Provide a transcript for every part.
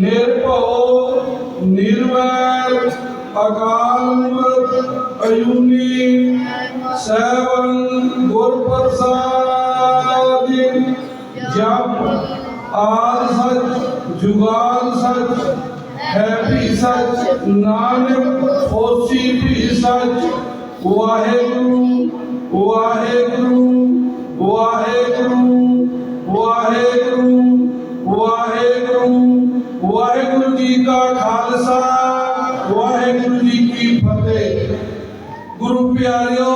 ਨਿਰਭਉ ਨਿਰਵੈਰ ਅਕਾਲ ਮੂਰਤ ਅਯੂਨੀ, ਸੈਵਨ ਗੁਰ ਪ੍ਰਸਾਦਿ ਜਪ ਆਦ ਸਚ, ਜੁਗਾਦ ਸਚ, ਹੈ ਸਚ, ਨਾਨਕ ਹੋਸੀ ਵੀ ਸਚ, ਵਾਹਿਗੁਰੂ ਵਾਹਿਗੁਰੂ। ਵਾਹਿਗੁਰੂ ਜੀ ਕੀ ਫਤਿਹ। ਗੁਰੂ ਪਿਆਰਿਓ,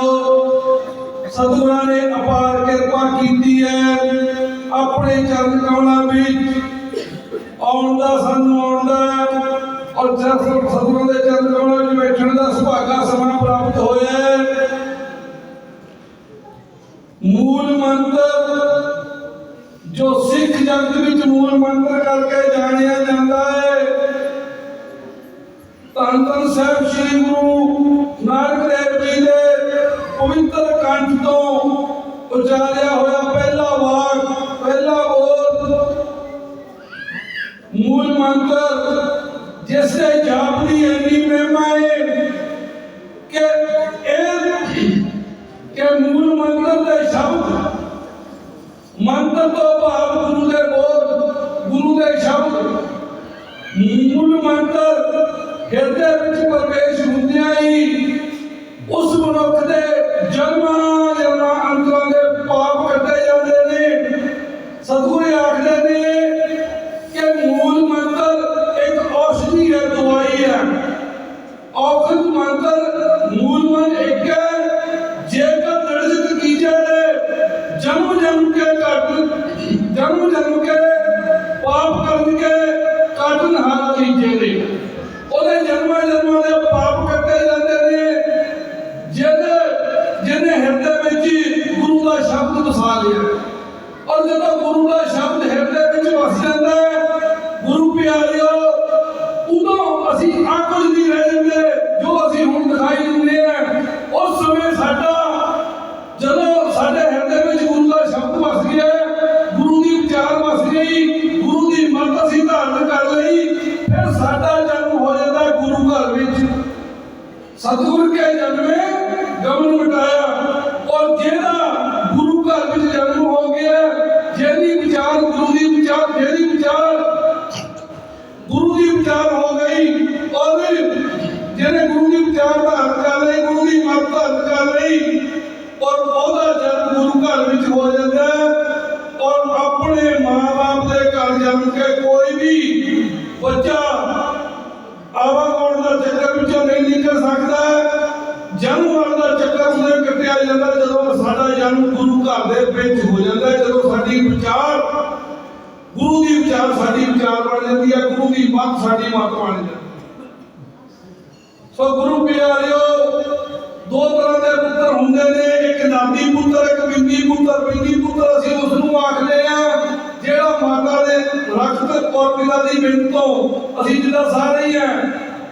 ਸਤਿਗੁਰਾਂ ਨੇ ਅਪਾਰ ਕਿਰਪਾ ਕੀਤੀ ਹੈ ਆਪਣੇ ਚਰਨ ਕਮਲਾਂ ਵਿੱਚ। ਆਉਣ ਦਾ ਸਾਨੂੰ ਆਉਣ ਔਰ ਜਦ ਸਤਿਗੁਰਾਂ ਦੇ ਚਰਨ ਕਮਲਾਂ ਵਿੱਚ ਬੈਠਣ ਦਾ ਸੁਭਾਗਾ ਸਮਾਂ ਪ੍ਰਾਪਤ ਹੋਇਆ ਮੂਲ ਮੰਤਰ ਜੋ ਸਿੱਖ ਜਗਤ ਵਿੱਚ ਮੂਲ ਮੰਤਰ ਕਰਕੇ ਜਾਣਿਆ ਜਾਂਦਾ ਹੈ ਧੰਨ ਧੰਨ ਸਾਹਿਬ ਸ੍ਰੀ ਗੁਰੂ ਨਾਨਕ ਦੇਵ ਜੀ ਦੇ ਪਵਿੱਤਰ ਕੰਠ ਤੋਂ ਉਚਾਰਿਆ ਹੋਇਆ ਪਹਿਲਾ ਵਾਕ, ਪਹਿਲਾ ਬੋਲ ਮੂਲ ਮੰਤਰ, ਜਿਸ ਦੇ ਜਾਪ ਦੀ ਇੰਨੀ ਮਹਿਮਾ ਹੈ ਔਰ ਜਦੋਂ ਗੁਰੂ ਦਾ ਸ਼ਬਦ ਹਿਰਦੇ ਵਿੱਚ ਵਸ ਜਾਂਦਾ ਹੈ, ਗੁਰੂ ਪਿਆਰਿਓ, ਉਦੋਂ ਅਸੀਂ ਆਕਲ ਨਹੀਂ ਰਹਿ ਜਾਂਦੇ, ਜੋ ਅਸੀਂ ਹੁਣ ਦਿਖਾਈ ਦਿੰਦੇ ਆ ਉਸ ਸਮੇਂ ਸਾਡਾ, ਜਦੋਂ ਸਾਡੇ ਹਿਰਦੇ ਵਿੱਚ ਗੁਰੂ ਦਾ ਸ਼ਬਦ ਵਸ ਗਿਆ, ਗੁਰੂ ਦੀ ਵਿਚਾਰ ਵਸ ਗਈ, ਗੁਰੂ ਦੀ ਮੱਤ ਅਸੀਂ ਧਾਰਨ ਕਰ ਲਈ, ਫਿਰ ਸਾਡਾ ਜਨਮ ਹੋ ਜਾਂਦਾ ਗੁਰੂ ਘਰ ਵਿੱਚ। ਸਤਿਗੁਰ ਕੇ ਜਨਮੇ ਗਮਨ ਮਿਟਾਇਆ। ਜਿਹਨੇ ਗੁਰੂ ਦੀ ਵਿਚਾਰ ਗੁਰੂ ਦੀ ਮੱਤ ਧਾਰਨ ਕਰ ਲਈ ਔਰ ਉਹਦਾ ਜਨਮ ਗੁਰੂ ਘਰ ਵਿੱਚ ਹੋ ਜਾਂਦਾ ਔਰ ਆਪਣੇ ਮਾਂ-ਬਾਪ ਦੇ ਘਰ ਜਨਮ ਕੇ ਕੋਈ ਵੀ ਬੱਚਾ ਆਵਾਗੌਣ ਦਾ ਚੱਕਰ ਵਿੱਚੋਂ ਨਹੀਂ ਨਿਕਲ ਸਕਦਾ ਜਨਮ ਮਰਨ ਦਾ ਚੱਕਰ ਉਹਦੇ ਕੱਟਿਆ ਜਾਂਦਾ ਜਦੋਂ ਸਾਡਾ ਜਨਮ ਗੁਰੂ ਘਰ ਦੇ ਵਿੱਚ ਹੋ ਜਾਂਦਾ ਜਦੋਂ ਸਾਡੀ ਵਿਚਾਰ, ਗੁਰੂ ਦੀ ਵਿਚਾਰ ਸਾਡੀ ਵਿਚਾਰ ਬਣ ਜਾਂਦੀ ਹੈ, ਗੁਰੂ ਦੀ ਮੱਤ ਸਾਡੀ ਮੱਤ ਬਣ ਜਾਂਦੀ ਸੋ ਗੁਰੂ ਪਿਆਰਿਓ, ਦੋ ਤਰ੍ਹਾਂ ਦੇ ਪੁੱਤਰ ਹੁੰਦੇ ਨੇ, ਇੱਕ ਨਾਦੀ ਪੁੱਤਰ, ਇੱਕ ਬਿੰਦੀ ਪੁੱਤਰ। ਬਿੰਦੀ ਪੁੱਤਰ ਅਸੀਂ ਉਸ ਨੂੰ ਆਖਦੇ ਆ ਜਿਹੜਾ ਮਾਤਾ ਦੇ ਰਖਤ ਔਰ ਪਿਤਾ ਦੀ ਮਿੰਟ ਤੋਂ ਅਸੀਂ ਜਿਹਦਾ ਸਾਰੇ ਹੀ ਆ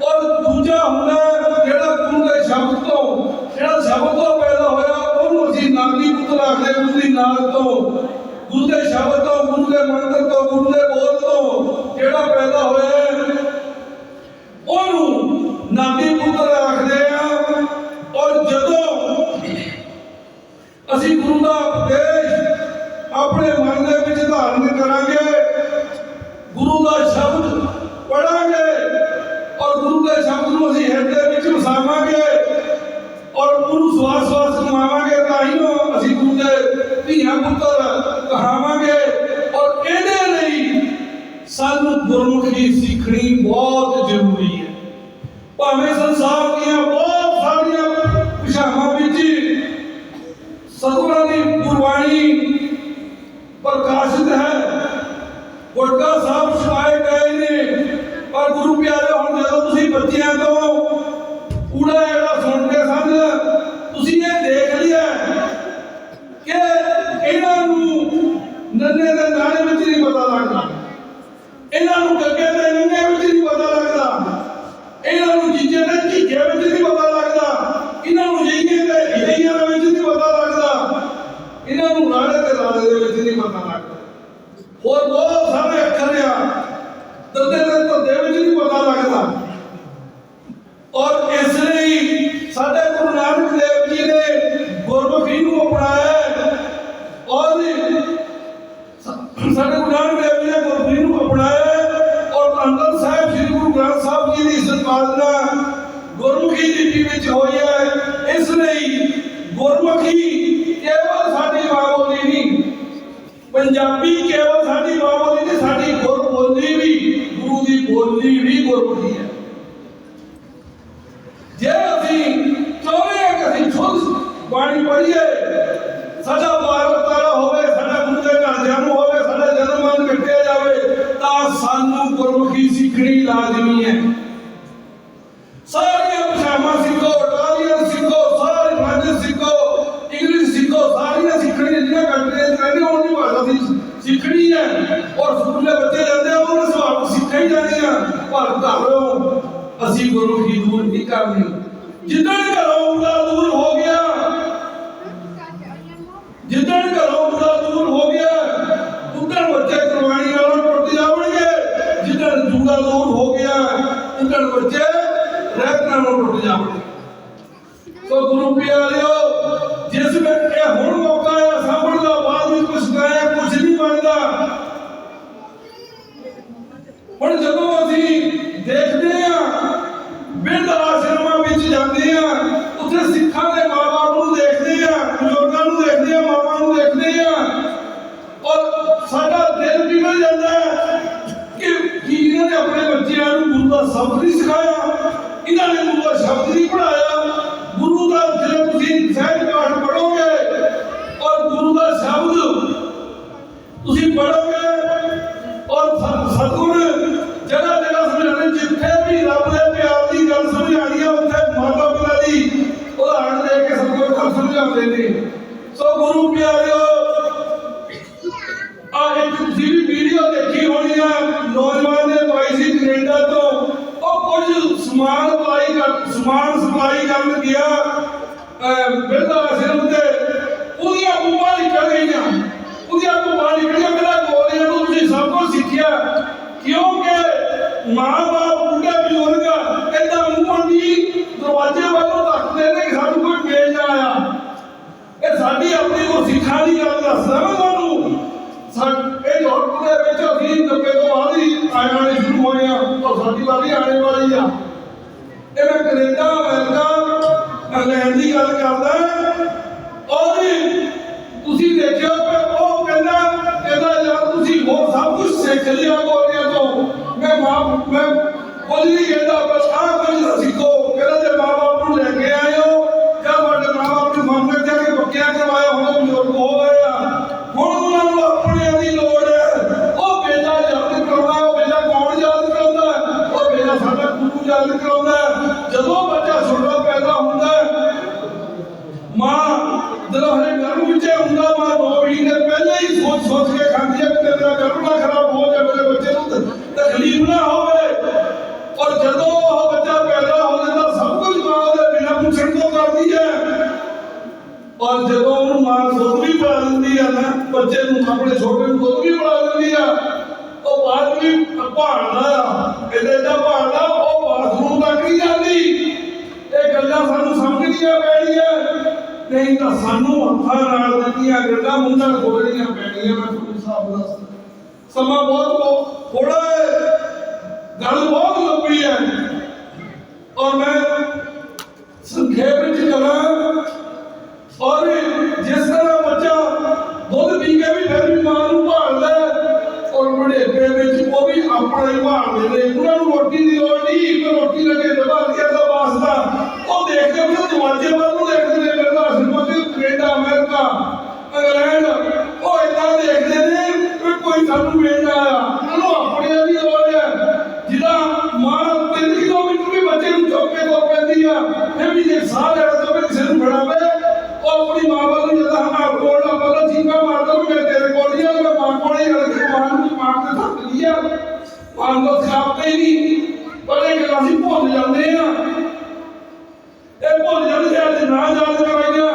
ਔਰ ਦੂਜਾ ਹੁੰਦਾ ਜਿਹੜਾ ਗੁਰੂ ਦੇ ਸ਼ਬਦ ਤੋਂ, ਜਿਹੜਾ ਸ਼ਬਦ ਤੋਂ ਪੈਦਾ ਹੋਇਆ, ਉਹਨੂੰ ਅਸੀਂ ਨਾਦੀ ਪੁੱਤਰ ਆਖਦੇ ਗੁਰੂ ਦੀ ਨਾਦ ਤੋਂ। ਗੁਰੂ ਦੇ ਸ਼ਬਦ ਤੋਂ, ਗੁਰੂ ਦੇ ਮੰਤਰ ਤੋਂ, ਗੁਰੂ ਦੇ ਬੋਲ ਤੋਂ ਜਿਹੜਾ ਪੈਦਾ ਹੋਇਆ, ਉਹਨੂੰ ਨਾਦੀ ਪੁੱਤਰ ਸਤਿਗੁਰਾਂ ਦੀ ਗੁਰਬਾਣੀ ਪ੍ਰਕਾਸ਼ਿਤ ਹੈ। ਇਹਨਾਂ ਤੇ ਰਾੜੇ ਦੇ ਵਿੱਚ ਨਹੀਂ ਪਤਾ ਲੱਗਦਾ ਹੋਰ ਬਹੁਤ ਸਾਰੇ ਅੱਖਰ ਆ। ਦੰਦੇ ਦੇ ਦੇ ਵਿੱਚ ਨਹੀਂ ਪਤਾ ਲੱਗਦਾ। ਔਰ ਇਸ ਲਈ ਸਾਡੇ ਗੁਰੂ ਨਾਨਕ ਦੇਵ ਜੀ ਨੇ ਗੁਰਮੁਖੀ ਨੂੰ ਅਪਣਾਇਆ ਔਰ ਸ- ਸਾਡੇ ਗੁਰੂ ਨਾਨਕ ਦੇਵ ਜੀ ਨੇ ਗੁਰਮੁਖੀ ਨੂੰ ਅਪਣਾਇਆ ਔਰ ਅੰਦਰ ਸਾਹਿਬ ਸ੍ਰੀ ਗੁਰੂ ਗ੍ਰੰਥ ਸਾਹਿਬ ਜੀ ਦੀ ਸੰਪਾਦਨਾ ਗੁਰਮੁਖੀ ਲਿਪੀ ਵਿੱਚ ਹੋਈ ਹੈ। ਇਸ ਲਈ ਗੁਰਮੁਖੀ ਪੰਜਾਬੀ ਕੇਵਲ ਸਾਡੀ ਮਾਂ ਬੋਲੀ ਨਹੀਂ ਸਾਡੀ ਗੁਰ ਬੋਲੀ ਵੀ, ਗੁਰੂ ਦੀ ਬੋਲੀ ਵੀ ਗੁਰਮੁਖੀ ਹੈ। ਸਵਾਲ ਪਰ ਘਰੋਂ ਅਸੀਂ ਗੁਰਮੁਖੀ ਦੂਰ ਨਹੀਂ ਕਰਨੀ। ਜਿੱਦਣ ਘਰੋਂ ਮੁੰਡਾ ਦੂਰ ਹੋ ਗਿਆ, ਜਿੱਦਣ ਘਰੋਂ ਮੁੰਡਾ ਦੂਰ ਹੋ ਗਿਆ ਉਦੋਂ ਬੱਚੇ ਕੁਰਬਾਨੀ ਵਾਲੋਂ ਟੁੱਟ ਜਾਣਗੇ ਜਿੱਦਣ ਜੂੜਾ ਦੂਰ ਹੋ ਗਿਆ ਉਦੋਂ ਬੱਚੇ ਰਹਿਤ ਨਾਲੋਂ ਟੁੱਟ ਜਾਣਗੇ ਸੋ ਗੁਰੂ ਪਿਆਰਿਓ, ਜਿਸ ਵੇਲੇ ਇਹ ਹੁਣ ਮੌਕਾ ਹੈ ਸਾਹਮਣ ਦਾ ਬਾਅਦ ਵਿੱਚ ਕੁਝ ਗਾਇਆ ਕੁਝ ਨਹੀਂ ਬਣਦਾ ਹੁਣ ਜਦੋਂ ਅਸੀਂ ਦੇਖਦੇ ਆ ਬਿਰਧ ਆਸ਼ਰਮਾਂ ਵਿੱਚ ਜਾਂਦੇ ਆ ਉੱਥੇ ਸਿੱਖਾਂ ਦੇ ਮਾਪਿਆਂ ਨੂੰ ਦੇਖਦੇ ਆ ਬਜ਼ੁਰਗਾਂ ਨੂੰ ਦੇਖਦੇ ਆ ਮਾਪਿਆਂ ਨੂੰ ਦੇਖਦੇ ਆ ਔਰ ਸਾਡਾ ਦਿਲ ਵਿਗੜ ਜਾਂਦਾ ਕਿ ਕੀ ਇਹਨਾਂ ਨੇ ਆਪਣੇ ਬੱਚਿਆਂ ਨੂੰ ਗੁਰੂ ਦਾ ਸ਼ਬਦ ਨਹੀਂ ਸਿਖਾਇਆ, ਇਹਨਾਂ ਨੇ ਗੁਰੂ ਦਾ ਸ਼ਬਦ ਨਹੀਂ ਪੜਾਇਆ ਗੁਰੂ ਦਾ ਜਦੋਂ ਤੁਸੀਂ ਸਹਿਜ ਪਾਠ ਪੜੋਗੇ ਔਰ ਗੁਰੂ ਦਾ ਸ਼ਬਦ ਤੁਸੀਂ ਪੜੋਗੇ ਸੋ ਸਾਡੀ ਆਪਣੀ ਕੋ ਸਿੱਖਾਂ ਦੀ ਗੱਲ ਦੱਸਦਾ ਮੈਂ ਤੁਹਾਨੂੰ। ਇਹ ਯੂਰਪ ਦੇ ਵਿੱਚ ਅਸੀਂ 90 ਤੋਂ ਬਾਅਦ ਹੀ ਆਣੇ ਸ਼ੁਰੂ ਹੋਏ ਆ। ਔਰ ਸਾਡੀ ਵਾਰੀ ਆਣੇ ਵਾਲੀ ਆ। ਇਹ ਮੈਂ ਕੈਨੇਡਾ, ਅਮਰੀਕਾ, ਇੰਗਲੈਂਡ ਦੀ ਗੱਲ ਕਰਦਾ। ਔਰ ਤੁਸੀਂ ਦੇਖਿਓ ਉਹ ਕਹਿੰਦਾ ਕਹਿੰਦਾ, ਯਾਰ ਤੁਸੀਂ ਹੋਰ ਸਭ ਕੁਝ ਸਿੱਖ ਲਿਆ ਗੋਲਿਆਂ ਤੋਂ। ਮੈਂ ਮਾਂ ਮੈਂ ਕੁਝ ਨਹੀਂ ਕਹਿੰਦਾ, ਬਸ ਆਹ ਕੁਝ ਸਿੱਖੋ। ਸਾਡਾ ਕਰਾਉਂਦਾ ਜਦੋਂ ਬੱਚਾ ਛੋਟਾ ਪੈਦਾ ਹੁੰਦਾ ਮਾਂ ਜਦੋਂ ਹਰੇ ਗਰਭ ਵਿੱਚ ਹੁੰਦਾ ਮਾਂ ਦੋ ਮਹੀਨੇ ਪਹਿਲਾਂ ਹੀ ਸੋਚ ਸੋਚ ਕੇ ਖਾਂਦੀ ਹੈ ਕਿ ਮੇਰਾ ਗਰਭ ਨਾ ਖਰਾਬ ਹੋ ਜਾਏ ਮੇਰੇ ਬੱਚੇ ਨੂੰ ਤਕਲੀਫ ਨਾ ਹੋਵੇ। ਔਰ ਜਦੋਂ ਉਹ ਬੱਚਾ ਪੈਦਾ ਹੋ ਜਾਂਦਾ, ਸਭ ਕੁਝ ਮਾਂ ਦੇ ਬਿਨਾਂ ਪੁੱਛਣ ਤੋਂ ਕਰਦੀ ਹੈ। ਔਰ ਜਦੋਂ ਉਹਨੂੰ ਮਾਂ ਦੁੱਧ ਵੀ ਪਿਲਾ ਦਿੰਦੀ ਆ ਨਾ, ਬੱਚੇ ਨੂੰ, ਆਪਣੇ ਛੋਟੇ ਨੂੰ ਦੁੱਧ ਵੀ ਪਿਲਾ ਦਿੰਦੀ ਆ ਉਹ ਬਾਅਦ ਵੀ ਭਾਲਦਾ ਇਹਦੇ ਦਾ ਭਾਲਦਾ ਉਹ ਜਾਂਦੀ ਇਹ ਗੱਲਾਂ ਸਾਨੂੰ ਸਮਝਣੀਆਂ ਪੈਣੀਆਂ। ਨਹੀਂ ਤਾਂ ਸਾਨੂੰ ਹੱਥਾਂ ਨਾਲ ਦਿੱਤੀਆਂ ਗੱਲਾਂ ਮੁੰਡਾਂ ਖੋਲਣੀਆਂ ਪੈਣੀਆਂ, ਮੈਂ ਤੁਹਾਨੂੰ ਹਿਸਾਬ ਦੱਸਦਾ। ਸਮਾਂ ਬਹੁਤ ਥੋੜਾ ਗੱਲ ਬਹੁਤ ਲੰਬੀ ਹੈ। ਔਰ ਮੈਂ ਸੰਖੇਪ ਵਿੱਚ ਕਰਾਂ। ਔਰ ਜਿਸ ਤਰ੍ਹਾਂ ਬੱਚਾ ਦੁੱਧ ਪੀ ਕੇ ਵੀ ਫਿਰ ਵੀ ਮਾਂ ਨੂੰ ਭਾਲਦਾ ਔਰ ਬੁਢੇਪੇ ਵਿੱਚ ਉਹ ਵੀ ਆਪਣਾ ਹੀ ਭਾਲਦੇ ਨੇ, ਉਹਨਾਂ ਨੂੰ ਰੋਟੀ ਦੀ ਲੋੜ ਅੱਜ ਨਾ ਯਾਦ ਕਰਾਈਆਂ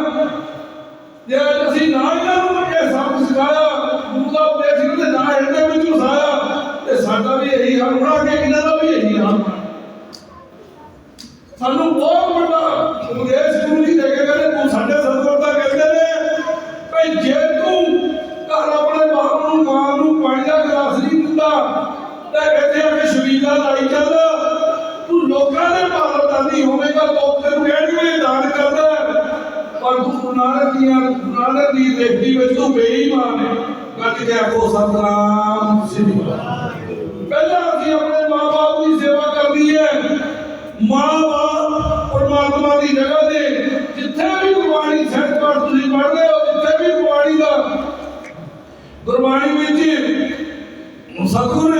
ਜੇ ਅੱਜ ਅਸੀਂ ਨਾ ਇਹਨਾਂ ਨੂੰ ਇਹ ਸਭ ਸਿਖਾਇਆ। ਗੁਰੂ ਦਾ ਉਪਦੇਸ਼ ਇਹਨਾਂ ਦੇ ਨਾ ਹਿਰਦੇ ਵਿੱਚ ਵਸਾਇਆ ਤੇ ਸਾਡਾ ਵੀ ਇਹੀ ਹਾਲ ਹੋਣਾ ਕਿ ਇਹਨਾਂ ਦਾ ਵੀ ਸਾਨੂੰ ਬਹੁਤ ਵੱਡਾ ਉਪਦੇਸ਼ ਗੁਰੂ ਜੀ ਦੇ ਕੇ ਕਹਿੰਦੇ, ਤੂੰ ਸਾਡੇ ਸਤਿਗੁਰ ਦਾ ਕਹਿੰਦੇ ਨੇ, ਭਈ ਜੇ ਤੂੰ ਘਰ ਆਪਣੇ ਬਾਪ ਨੂੰ, ਮਾਂ ਨੂੰ ਪਾਣੀ ਦਾ ਗਲਾਸ ਨਹੀਂ ਦਿੰਦਾ ਤੇ ਇੱਥੇ ਆ ਕੇ ਸ਼ਬੀਲਾ ਲਾਈ ਚੱਲ। ਤੂੰ ਲੋਕਾਂ ਦੇ ਭਾਰਤ ਆਦੀ ਹੋਵੇਗਾ, ਲੋਕ ਤੈਨੂੰ ਕਹਿਣਗੇ ਕਰਦਾ ਹੈ। ਪਰ ਗੁਰੂ ਨਾਨਕ ਦੀਆਂ ਨਾਨਕ ਦੀ ਦੇਖਦੀ ਵਿੱਚ ਤੂੰ ਬੇਈਮਾਨ ਹੈ। ਗੱਜ ਕੇ ਆਖੋ, ਸਤਨਾਮ ਸ੍ਰੀ ਪਹਿਲਾਂ ਅਸੀਂ ਆਪਣੇ ਮਾਂ-ਬਾਪ ਦੀ ਸੇਵਾ ਕਰਨੀ ਹੈ। ਮਾਂ-ਬਾਪ ਪਰਮਾਤਮਾ ਦੀ ਜਗ੍ਹਾ ਤੇ ਜਿੱਥੇ ਵੀ ਗੁਰਬਾਣੀ ਸਹਿਤ ਪਾਠ ਤੁਸੀਂ ਪੜ੍ਹਦੇ ਹੋ, ਜਿੱਥੇ ਵੀ ਗੁਰਬਾਣੀ ਦਾ ਗੁਰਬਾਣੀ ਵਿੱਚ ਸਤਿਗੁਰ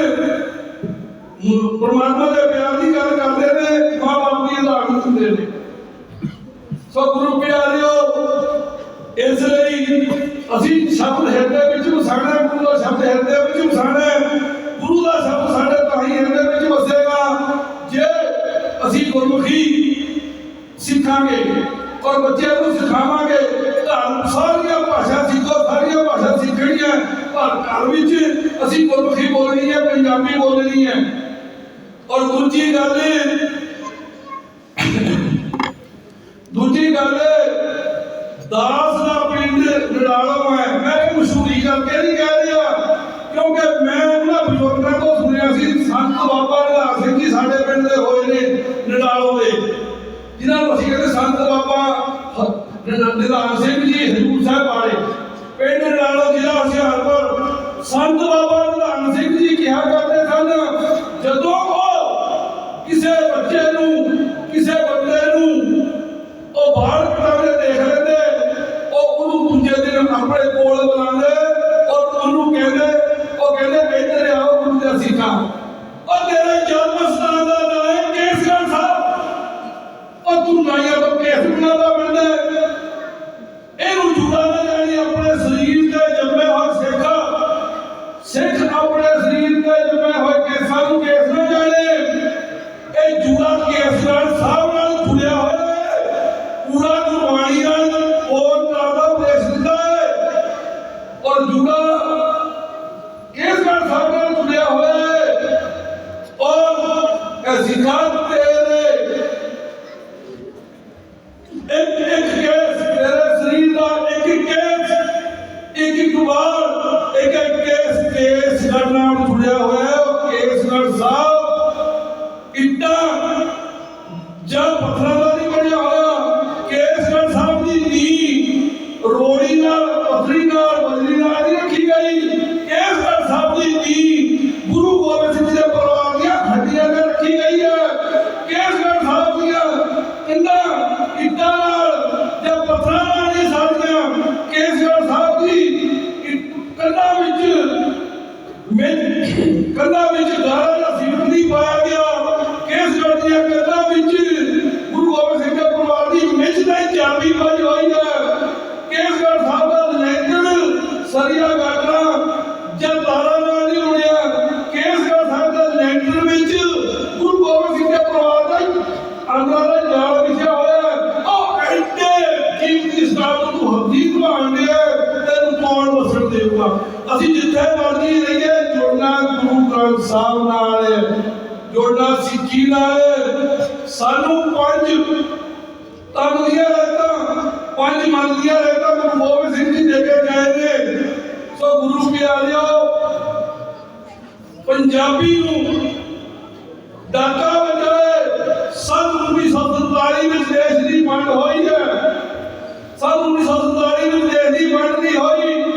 ਪਰਮਾਤਮਾ ਦੇ ਪਿਆਰ ਦੀ ਗੱਲ ਕਰਦੇ ਨੇ, ਮਾਂ-ਬਾਪ ਦੀ ਉਦਾਹਰਨ ਦਿੰਦੇ ਨੇ ਸੋ ਗੁਰੂ ਪਿਆਰਿਓ, ਇਸ ਲਈ ਅਸੀਂ ਸ਼ਬਦ ਹਿਰਦੇ ਵਿੱਚ ਵਸਾਣਾ ਗੁਰੂ ਦਾ ਸ਼ਬਦ ਹਿਰਦੇ ਵਿੱਚ ਵਸਾਣਾ ਗੁਰੂ ਦਾ ਸ਼ਬਦ ਸਾਡੇ ਭਾਈ ਹਿਰਦੇ ਵਿੱਚ ਵਸੇਗਾ। ਜੇ ਅਸੀਂ ਗੁਰਮੁਖੀ ਸਿੱਖਾਂਗੇ ਔਰ ਬੱਚਿਆਂ ਨੂੰ ਸਿਖਾਵਾਂਗੇ ਧਰਮ ਸਾਰੀਆਂ ਭਾਸ਼ਾ ਸਿੱਖੋ, ਸਾਰੀਆਂ ਭਾਸ਼ਾ ਸਿੱਖਣੀਆਂ। ਪਰ ਘਰ ਵਿੱਚ ਅਸੀਂ ਗੁਰਮੁਖੀ ਬੋਲਣੀ ਹੈ, ਪੰਜਾਬੀ ਬੋਲਣੀ ਹੈ। ਔਰ ਦੂਜੀ ਗੱਲ ਬਜ਼ੁਰਗਾਂ ਤੋਂ ਸੁਣਿਆ ਸੀ, ਸੰਤ ਬਾਬਾ ਨਿਹਾਲ ਸਿੰਘ ਜੀ ਸਾਡੇ ਪਿੰਡ ਦੇ ਹੋਏ ਨੇ ਨਡਾਲੋ ਦੇ ਜਿਨ੍ਹਾਂ ਨੂੰ ਅਸੀਂ ਕਹਿੰਦੇ ਸੰਤ ਬਾਬਾ ਹ- ਸਿੰਘ ਜੀ, ਹਜੂਰ ਸਾਹਿਬ ਦੇਊਗਾ। ਅਸੀਂ ਜਿੱਥੇ ਮਰਜ਼ੀ ਰਹੀਏ ਜੁੜਨਾ ਗੁਰੂ ਗ੍ਰੰਥ ਸਾਹਿਬ ਨਾਲ ਹੈ, ਜੁੜਨਾ ਸਿੱਖੀ ਨਾਲ ਹੈ। ਸਾਨੂੰ ਪੰਜ ਤਨ ਦੀਆਂ ਰਹਿਤਾਂ ਪੰਜ ਮਨ ਦੀਆਂ ਰਹਿਤਾਂ ਗੁਰੂ ਗੋਬਿੰਦ ਸਿੰਘ ਜੀ ਦੇ ਕੇ ਗਏ ਨੇ। ਸੋ ਗੁਰੂ ਪਿਆਰਿਓ ਪੰਜਾਬੀ ਨੂੰ ਡਾਕਾ ਵਜਾਏ। ਸਨ 1947 ਵਿੱਚ ਦੇਸ਼ ਦੀ ਵੰਡ ਹੋਈ ਹੈ। ਸਨ 1947 ਵਿੱਚ ਦੇਸ਼ ਦੀ ਵੰਡ ਨਹੀਂ ਹੋਈ।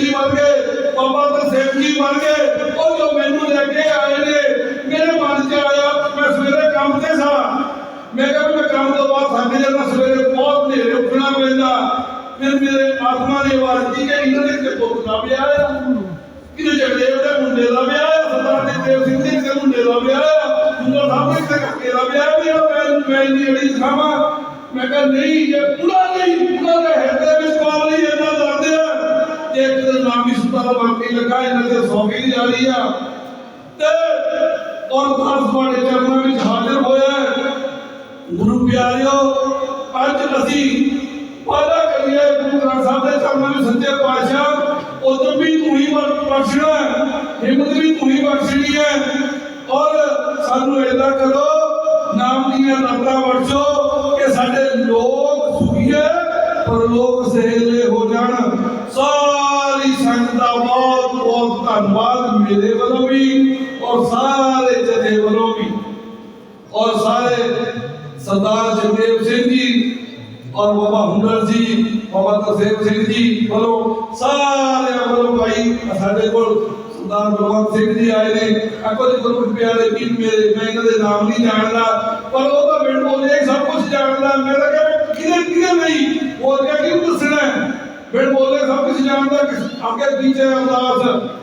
ਜਗਦੇਵ ਜੀ ਬਣ ਗਏ ਬਾਬਾ ਤਰਸੇਮ ਜੀ ਬਣ ਗਏ ਉਹ ਜੋ ਮੈਨੂੰ ਲੈ ਕੇ ਆਏ ਨੇ ਮੇਰੇ ਮਨ 'ਚ ਆਇਆ ਮੈਂ ਸਵੇਰੇ ਕੰਮ ਤੇ ਸਾਂ ਮੈਂ ਕਿਹਾ ਵੀ ਮੈਂ ਕੰਮ ਤੋਂ ਬਾਅਦ ਥੱਕ ਜਾਂਦਾ ਸਵੇਰੇ ਬਹੁਤ ਹਨੇਰੇ ਉੱਠਣਾ ਪੈਂਦਾ ਫਿਰ ਮੇਰੇ ਆਤਮਾ ਨੇ ਆਵਾਜ਼ ਦਿੱਤੀ ਕਿ ਇਹਨਾਂ ਦੇ ਤੇ ਪੁੱਤ ਦਾ ਵਿਆਹ ਆ ਕਿਤੇ ਜਗਦੇਵ ਦੇ ਮੁੰਡੇ ਦਾ ਵਿਆਹ ਆ ਸਰਦਾਰ ਜੀ ਦੇਵ ਸਿੰਘ ਜੀ ਦੇ ਮੁੰਡੇ ਦਾ ਵਿਆਹ ਆ ਮੁੰਡਾ ਸਾਹਿਬ ਦੇ ਕੱਕੇ ਦਾ ਵਿਆਹ ਵੀ ਆ ਮੈਂ ਮੈਂ ਨਹੀਂ ਅੜੀ ਖਾਵਾਂ ਮੈਂ ਕਿਹਾ ਨਹੀਂ ਜੇ ਪੂਰਾ ਨਹੀਂ ਪੂਰਾ ਦੇ ਹਿਰਦੇ ਵਿੱਚ ਕਾਮ ਨਹੀਂ ਇਹਨਾਂ ਦਰਦ ਇੱਕ ਦਿਨ ਨਾਮ ਵੀ ਦਾ ਬਾਕੀ ਲੱਗਾ, ਇਹਨਾਂ ਤੇ ਸੌ ਵੀ ਜਾ ਆ। ਤੇ ਔਰ ਖਾਸ ਤੁਹਾਡੇ ਚਰਨਾਂ ਵਿੱਚ ਹਾਜ਼ਰ ਹੋਇਆ ਗੁਰੂ ਪਿਆਰਿਓ, ਅੱਜ ਅਸੀਂ ਵਾਦਾ ਕਰੀਏ, ਗੁਰੂ ਗ੍ਰੰਥ ਸਾਹਿਬ ਦੇ ਚਰਨਾਂ ਵਿੱਚ ਸੱਚੇ ਪਾਤਸ਼ਾਹ, ਉਦੋਂ ਵੀ ਤੂੰ ਹੀ ਬਖਸ਼ਣਾ ਹਿੰਮਤ ਵੀ ਤੂੰ ਹੀ ਬਖਸ਼ਣੀ ਹੈ। ਔਰ ਸਾਨੂੰ ਏਦਾਂ ਕਰੋ, ਨਾਮ ਦੀਆਂ ਦਾਤਾਂ ਬਖਸ਼ੋ ਕਿ ਸਾਡੇ ਲੋਕ ਸੁਖੀ ਹੈ ਪਰ ਲੋਕ ਸਹੇਲੇ ਹੋ ਜਾਣ। ਸਰਦਾਰ ਜਗਦੇਵ ਸਿੰਘ ਜੀ ਔਰ ਬਾਬਾ ਹੁੰਦਰ ਜੀ, ਬਾਬਾ ਤਸੇਵ ਸਿੰਘ ਜੀ ਵੱਲੋਂ ਸਾਰੇ ਵੱਲੋਂ ਭਾਈ ਸਾਡੇ ਕੋਲ ਸਰਦਾਰ ਬਲਵੰਤ ਸਿੰਘ ਜੀ ਆਏ ਨੇ। ਅਕੋ ਦੇ ਗੁਰੂ ਪਿਆਰੇ ਵੀ ਮੇਰੇ ਮੈਂ ਇਹਨਾਂ ਦੇ ਨਾਮ ਨਹੀਂ ਜਾਣਦਾ, ਪਰ ਉਹ ਤਾਂ ਮੈਨੂੰ ਉਹਨੇ ਸਭ ਕੁਝ ਜਾਣਦਾ। ਮੈਂ ਤਾਂ ਕਹਿੰਦਾ ਕਿਹਦੇ ਨਹੀਂ ਉਹ ਕਿਹਾ ਕਿ ਦੱਸਣਾ? ਮੈਂ ਬੋਲੇ ਸਭ ਕੁਝ ਜਾਣਦਾ ਅੱਗੇ ਟੀਚਰ ਅਰਦਾਸ।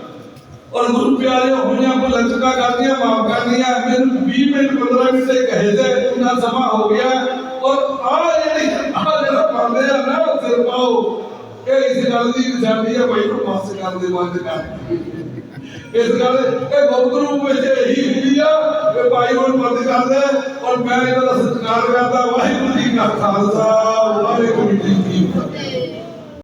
ਔਰ ਗੁਰੂ ਪਿਆਰੇ ਹੋਈਆਂ ਕੋ ਲੰਚਕਾ ਕਰਦੀਆਂ, ਮਾਫ ਕਰਦੀਆਂ ਮੈਨੂੰ 20 ਮਿੰਟ 15 ਮਿੰਟ ਦੇ ਕਹੇ ਤੇ ਉਹਨਾਂ ਸਮਾਂ ਹੋ ਗਿਆ। ਔਰ ਆ ਜਿਹੜੀ ਆ ਜਿਹੜਾ ਪਾਉਂਦੇ ਆ ਨਾ ਸਿਰ ਪਾਓ। ਇਹ ਇਸ ਗੱਲ ਦੀ ਨਿਸ਼ਾਨੀ ਹੈ ਭਾਈ ਨੂੰ ਪਾਸ ਕਰਨ ਦੇ ਬੰਦ ਕਰ ਇਸ ਗੱਲ ਇਹ ਗੁਰੂ ਵਿੱਚ ਇਹੀ ਹੁੰਦੀ ਆ ਕਿ ਭਾਈ ਨੂੰ ਬੰਦ ਕਰ ਦੇ। ਔਰ ਮੈਂ ਇਹਨਾਂ ਦਾ ਸਤਿਕਾਰ ਕਰਦਾ, ਵਾਹਿਗੁਰੂ ਜੀ ਕਾ ਖਾਲਸਾ, ਵਾਹਿਗੁਰੂ ਜੀ